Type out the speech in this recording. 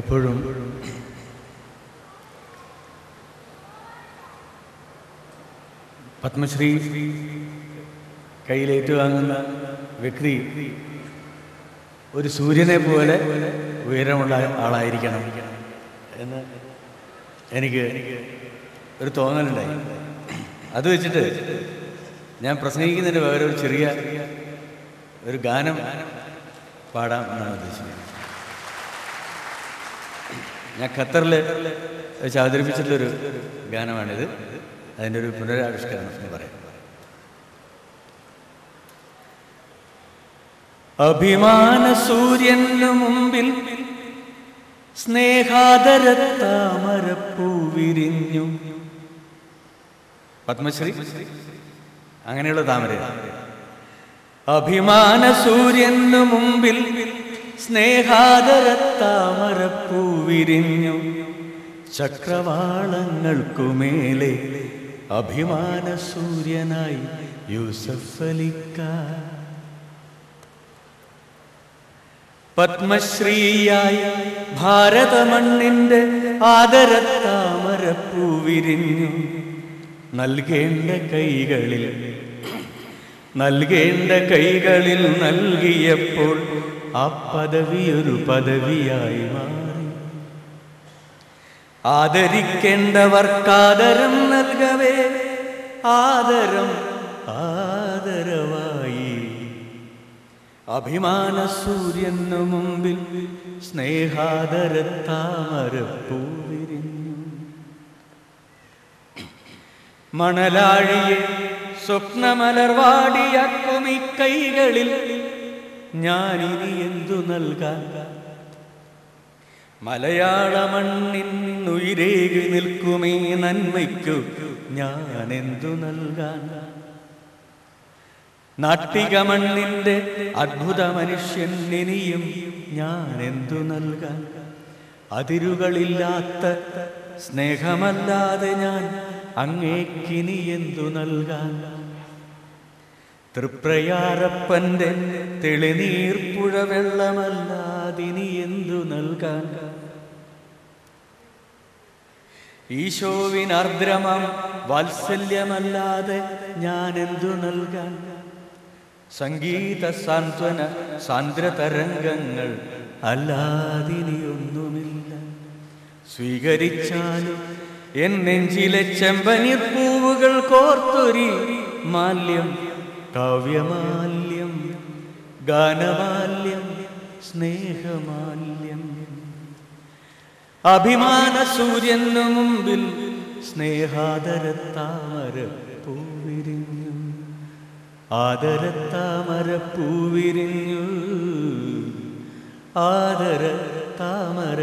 എപ്പോഴും. പത്മശ്രീ കയ്യിലേറ്റുവാങ്ങുന്ന വ്യക്തി ഒരു സൂര്യനെ പോലെ ഉയരമുള്ള ആളായിരിക്കണം എന്ന് എനിക്ക് ഒരു തോന്നലുണ്ടായി. അത് വെച്ചിട്ട് ഞാൻ പ്രസംഗിക്കുന്നതിന് പകരം ഒരു ചെറിയ ഒരു ഗാനം പാടാം എന്നാണ് ഉദ്ദേശിക്കുന്നത്. ഞാൻ ഖത്തറിൽ വെച്ച് അവതരിപ്പിച്ചിട്ടുള്ളൊരു ഗാനമാണിത്. അതിന്റെ ഒരു പുനരാവിഷ്കരണം എന്ന് പറയാം. അഭിമാന സൂര്യനു മുമ്പിൽ സ്നേഹാദരത്താമരപ്പൂ വിരിഞ്ഞു. പത്മശ്രീ അങ്ങനെയുള്ള താമര അഭിമാന സൂര്യന് മുമ്പിൽ സ്നേഹാദരത്താമരപ്പൂ വിരിഞ്ഞു ചക്രവാളങ്ങൾക്കുമേലെ അഭിമാന സൂര്യനായി യൂസഫ് അലിക്ക പത്മശ്രീയായി ഭാരതമണ്ണിന്റെ ആദരത്താമരപ്പൂവിരിഞ്ഞു. നൽകേണ്ട കൈകളിൽ നൽകേണ്ട കൈകളിൽ നൽകിയപ്പോൾ ആ പദവി ഒരു പദവിയായി മാറി. ആദരിക്കേണ്ടവർക്കാദരം നൽകവേ ആദരം ആദരവായി. അഭിമാന സൂര്യനു മുമ്പിൽ സ്നേഹാദര വിരിഞ്ഞു മണലാഴിയെ സ്വപ്നമലർവാടിയാക്കും ഈ കൈകളിൽ ഞാനിനി എന്തു നൽകാൻ? മലയാള മണ്ണിന്നുയിരേകി നിൽക്കുമേ നന്മയ്ക്കു. ഞാൻ എന്തു നൽകാൻ? നാട്ടിക മണ്ണിന്റെ അത്ഭുത മനുഷ്യൻ ഇനിയും ഞാൻ എന്തു നൽകാൻ? അതിരുകളില്ലാത്ത സ്നേഹമല്ലാതെ ഞാൻ അങ്ങേക്കിനി എന്തു നൽകാൻ? തൃപ്രയാരപ്പന്റെ തെളിനീർപ്പുഴ വെള്ളമല്ലാതിനി എന്തു നൽകാൻ? ഈശോവിനർദ്രമം വാത്സല്യമല്ലാതെ ഞാൻ എന്തു നൽകാൻ? സംഗീത സാന്ത്വന സാന്ദ്ര തരംഗങ്ങൾ അല്ലാതിനിയൊന്നുമില്ല സ്വീകരിച്ചാലും എൻ നെഞ്ചിലെ പൂവുകൾ കോർത്തൊരി മാല്യം കാവ്യമാല്യം ഗാനമാല്യം സ്നേഹമാല്യം. അഭിമാന സൂര്യനു മുമ്പിൽ സ്നേഹാദരത്താമര പൂവിരിഞ്ഞു ആദരത്താമര പൂവിരിഞ്ഞു ആദര താമര